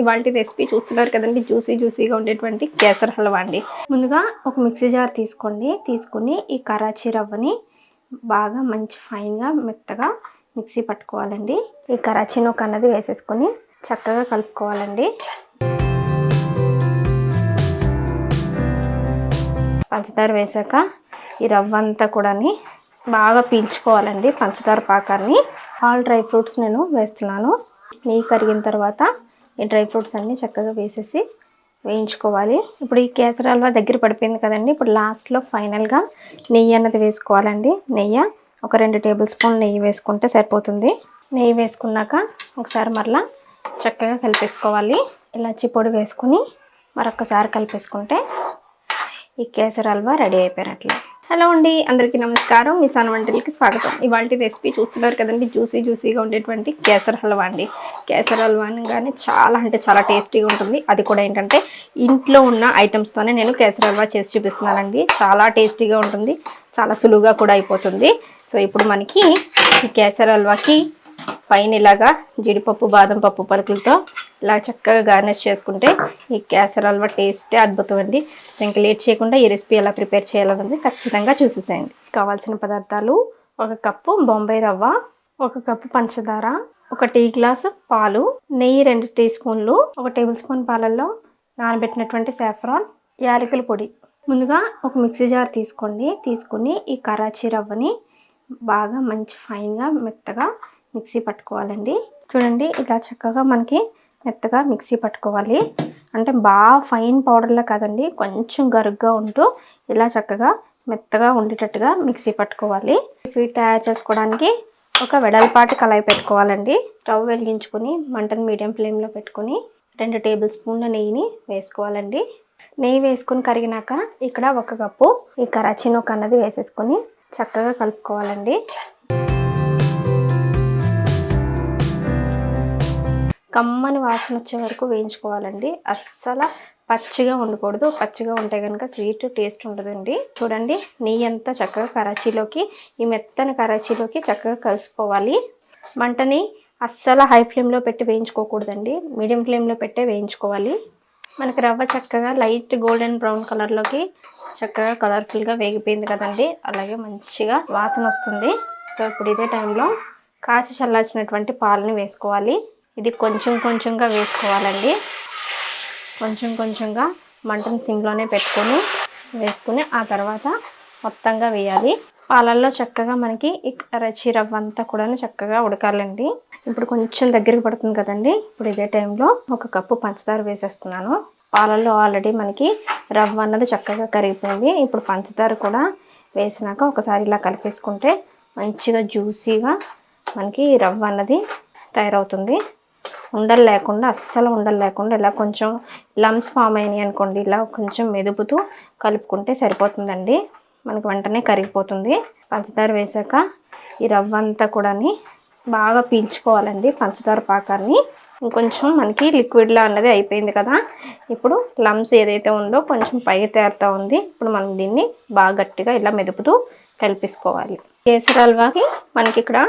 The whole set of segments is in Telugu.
ఇవాళ రెసిపీ చూస్తున్నారు కదండి జ్యూసీ జ్యూసీగా ఉండేటువంటి కేసర్ హల్వా అండి. ముందుగా ఒక మిక్సీ జార్ తీసుకోండి. తీసుకుని ఈ కరాచీ రవ్వని బాగా మంచి ఫైన్గా మెత్తగా మిక్సీ పట్టుకోవాలండి. ఈ కరాచీ ఒక అన్నది వేసేసుకొని చక్కగా కలుపుకోవాలండి. పంచదార వేసాక ఈ రవ్వ అంతా కూడాని బాగా పీల్చుకోవాలండి పంచదార పాకాన్ని. ఆల్ డ్రై ఫ్రూట్స్ నేను వేస్తున్నాను. నెయ్యి కరిగిన తర్వాత ఈ డ్రై ఫ్రూట్స్ అన్నీ చక్కగా వేసేసి వేయించుకోవాలి. ఇప్పుడు ఈ కేసరి హల్వా దగ్గర పడిపోయింది కదండి. ఇప్పుడు లాస్ట్లో ఫైనల్గా నెయ్యి అన్నది వేసుకోవాలండి. నెయ్యి ఒక రెండు టేబుల్ స్పూన్ నెయ్యి వేసుకుంటే సరిపోతుంది. నెయ్యి వేసుకున్నాక ఒకసారి మరలా చక్కగా కలిపేసుకోవాలి. ఇలాచి పొడి వేసుకుని మరొకసారి కలిపేసుకుంటే ఈ కేసరి హల్వా రెడీ అయిపోయినట్లే. హలో అండి అందరికీ నమస్కారం. మీ సన్ వంటలకి స్వాగతం. ఇవాళ రెసిపీ చూస్తున్నారు కదండి జ్యూసీ జ్యూసీగా ఉండేటువంటి కేసర్ హల్వా అండి. కేసర్ హల్వా అనగానే చాలా అంటే చాలా టేస్టీగా ఉంటుంది. అది కూడా ఏంటంటే ఇంట్లో ఉన్న ఐటమ్స్తోనే నేను కేసర్ హల్వా చేసి చూపిస్తున్నానండి. చాలా టేస్టీగా ఉంటుంది చాలా సులువుగా కూడా అయిపోతుంది. సో ఇప్పుడు మనకి ఈ కేసర్ హల్వాకి పైన ఇలాగా జీడిపప్పు బాదం పప్పు పలుకులతో ఇలా చక్కగా గార్నిష్ చేసుకుంటే ఈ కేసర్ హల్వా టేస్టే అద్భుతం అండి. సో ఇంకా లేట్ చేయకుండా ఈ రెసిపీ ఎలా ప్రిపేర్ చేయాలన్నది ఖచ్చితంగా చూసేసేయండి. కావాల్సిన పదార్థాలు ఒక కప్పు బొంబాయి రవ్వ ఒక కప్పు పంచదార ఒక టీ గ్లాసు పాలు నెయ్యి రెండు టీ స్పూన్లు ఒక టేబుల్ స్పూన్ పాలల్లో నానబెట్టినటువంటి సాఫ్రాన్ యాలకుల పొడి. ముందుగా ఒక మిక్సీ జార్ తీసుకోండి. తీసుకుని ఈ కరాచీ రవ్వని బాగా మంచి ఫైన్గా మెత్తగా మిక్సీ పట్టుకోవాలండి. చూడండి ఇలా చక్కగా మనకి మెత్తగా మిక్సీ పట్టుకోవాలి. అంటే బాగా ఫైన్ పౌడర్లా కాదండి కొంచెం గరుగ్గా ఉంటూ ఇలా చక్కగా మెత్తగా ఉండేటట్టుగా మిక్సీ పట్టుకోవాలి. స్వీట్ తయారు చేసుకోవడానికి ఒక వెడల్పాటి కళాయి పెట్టుకోవాలండి. స్టవ్ వెలిగించుకొని మంటను మీడియం ఫ్లేమ్లో పెట్టుకొని రెండు టేబుల్ స్పూన్ల నెయ్యిని వేసుకోవాలండి. నెయ్యి వేసుకొని కరిగినాక ఇక్కడ ఒక కప్పు ఈ కరాచీ నూక అన్నది వేసేసుకొని చక్కగా కలుపుకోవాలండి. కమ్మని వాసన వచ్చే వరకు వేయించుకోవాలండి. అస్సలు పచ్చిగా ఉండకూడదు. పచ్చిగా ఉంటే కనుక స్వీట్ టేస్ట్ ఉండదండి. చూడండి నెయ్యి అంతా చక్కగా కరాచీలోకి ఈ మెత్తని కరాచీలోకి చక్కగా కలిసిపోవాలి మంటని అస్సలు హై ఫ్లేమ్లో పెట్టి వేయించుకోకూడదండి. మీడియం ఫ్లేమ్లో పెట్టే వేయించుకోవాలి. మనకి రవ్వ చక్కగా లైట్ గోల్డెన్ బ్రౌన్ కలర్లోకి చక్కగా కలర్ఫుల్గా వేగిపోయింది కదండి. అలాగే మంచిగా వాసన వస్తుంది. సో ఇప్పుడు ఇదే టైంలో కాచి చల్లార్చినటువంటి పాలని వేసుకోవాలి. ఇది కొంచెం కొంచెంగా వేసుకోవాలండి. కొంచెం కొంచెంగా మంటను సిమ్లోనే పెట్టుకొని వేసుకుని ఆ తర్వాత మొత్తంగా వేయాలి. పాలల్లో చక్కగా మనకి రచి రవ్వ అంతా కూడా చక్కగా ఉడకాలండి. ఇప్పుడు కొంచెం దగ్గరికి పడుతుంది కదండి. ఇప్పుడు ఇదే టైంలో ఒక కప్పు పంచదార వేసేస్తున్నాను. పాలల్లో ఆల్రెడీ మనకి రవ్వ అన్నది చక్కగా కరిగిపోయింది. ఇప్పుడు పంచదార కూడా వేసినాక ఒకసారి ఇలా కలిపేసుకుంటే మంచిగా జ్యూసీగా మనకి రవ్వ అన్నది తయారవుతుంది. ఉండలు లేకుండా అస్సలు ఉండలు లేకుండా ఇలా కొంచెం లమ్స్ ఫామ్ అయినాయి అనుకోండి ఇలా కొంచెం మెదుపుతూ కలుపుకుంటే సరిపోతుందండి. మనకు వెంటనే కరిగిపోతుంది. పంచదార వేసాక ఈ రవ్వ అంతా కూడా బాగా పీల్చుకోవాలండి పంచదార పాకాన్ని. ఇంకొంచెం మనకి లిక్విడ్లా అన్నది అయిపోయింది కదా. ఇప్పుడు లమ్స్ ఏదైతే ఉందో కొంచెం పైకి తేరుతూ ఉంది. ఇప్పుడు మనం దీన్ని బాగా గట్టిగా ఇలా మెదుపుతూ కలిపేసుకోవాలి. కేసరి హల్వాకి మనకి ఇక్కడ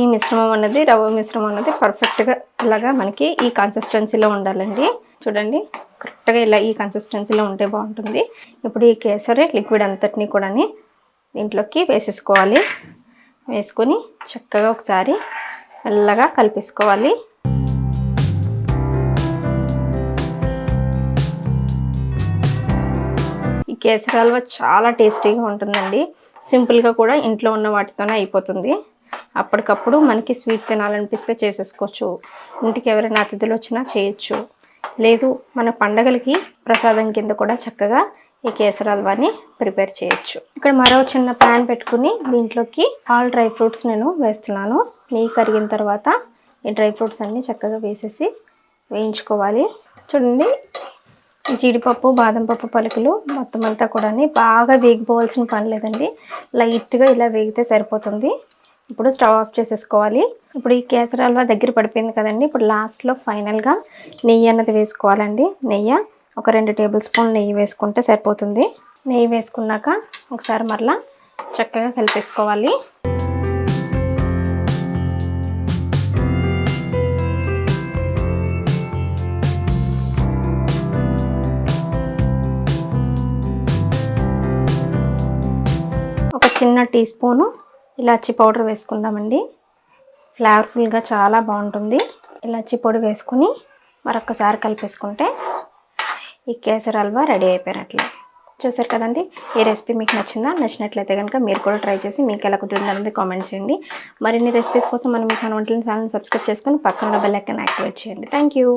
ఈ మిశ్రమం అన్నది రవ్వ మిశ్రమం అన్నది పర్ఫెక్ట్గా ఇలాగా మనకి ఈ కన్సిస్టెన్సీలో ఉండాలండి. చూడండి కరెక్ట్గా ఇలా ఈ కన్సిస్టెన్సీలో ఉంటే బాగుంటుంది. ఇప్పుడు ఈ కేసరి లిక్విడ్ అంతటిని కూడా దీంట్లోకి వేసేసుకోవాలి. వేసుకొని చక్కగా ఒకసారి మెల్లగా కలిపేసుకోవాలి. ఈ కేసరి హల్వా చాలా టేస్టీగా ఉంటుందండి. సింపుల్గా కూడా ఇంట్లో ఉన్న వాటితోనే అయిపోతుంది. అప్పటికప్పుడు మనకి స్వీట్ తినాలనిపిస్తే చేసేసుకోవచ్చు. ఇంటికి ఎవరైనా అతిథులు వచ్చినా చేయొచ్చు. లేదు మన పండగలకి ప్రసాదం కింద కూడా చక్కగా ఈ కేసరి హల్వాని ప్రిపేర్ చేయొచ్చు. ఇక్కడ మరో చిన్న ప్యాన్ పెట్టుకుని దీంట్లోకి ఆల్ డ్రై ఫ్రూట్స్ నేను వేస్తున్నాను. నెయ్యి కరిగిన తర్వాత ఈ డ్రై ఫ్రూట్స్ అన్నీ చక్కగా వేసేసి వేయించుకోవాలి. చూడండి జీడిపప్పు బాదం పప్పు పలుకులు మొత్తం అంతా కూడా బాగా వేగిపోవాల్సిన పని లేదండి. లైట్గా ఇలా వేగితే సరిపోతుంది. ఇప్పుడు స్టవ్ ఆఫ్ చేసేసుకోవాలి. ఇప్పుడు ఈ కేసరాల దగ్గర పడిపోయింది కదండి. ఇప్పుడు లాస్ట్లో ఫైనల్గా నెయ్యి అన్నది వేసుకోవాలండి. నెయ్యి ఒక రెండు టేబుల్ స్పూన్ నెయ్యి వేసుకుంటే సరిపోతుంది. నెయ్యి వేసుకున్నాక ఒకసారి మరలా చక్కగా కలిపేసుకోవాలి ఒక చిన్న టీ స్పూను ఇలాచీ పౌడర్ వేసుకుందామండి. ఫ్లేవర్ఫుల్గా చాలా బాగుంటుంది. ఇలాచీ పొడి వేసుకుని మరొకసారి కలిపేసుకుంటే ఈ కేసరి హల్వా రెడీ అయిపోయినట్లే. చూసారు కదండి ఈ రెసిపీ మీకు నచ్చిందా? నచ్చినట్లయితే కనుక మీరు కూడా ట్రై చేసి మీకు ఎలా కుదిరింది అనేది కామెంట్ చేయండి. మరిన్ని రెసిపీస్ కోసం మనం మీ సన్ వంటలను ఛానల్ సబ్స్క్రైబ్ చేసుకొని పక్కన బెల్ ఐకన్ యాక్టివేట్ చేయండి. Thank you